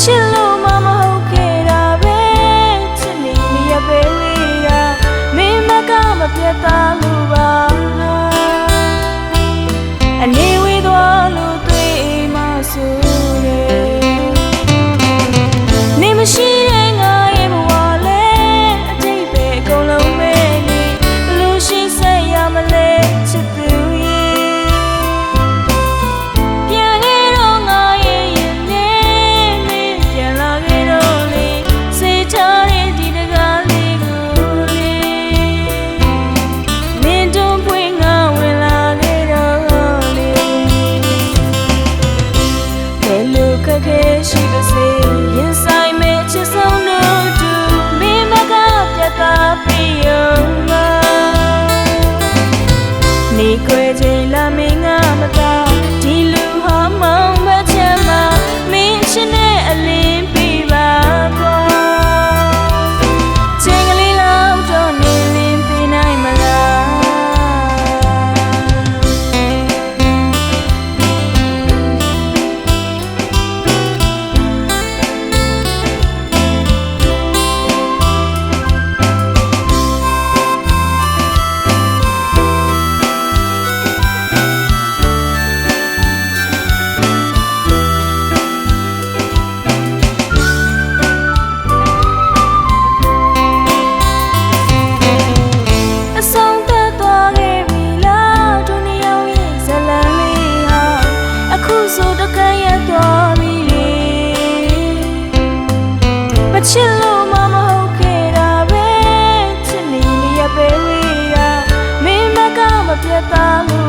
ချစ်လို့မမဟုတ်ခဲ့တာပဲချစ်နေနေရပဲလေးရာမင်းမကမပြတ်သား she 别的。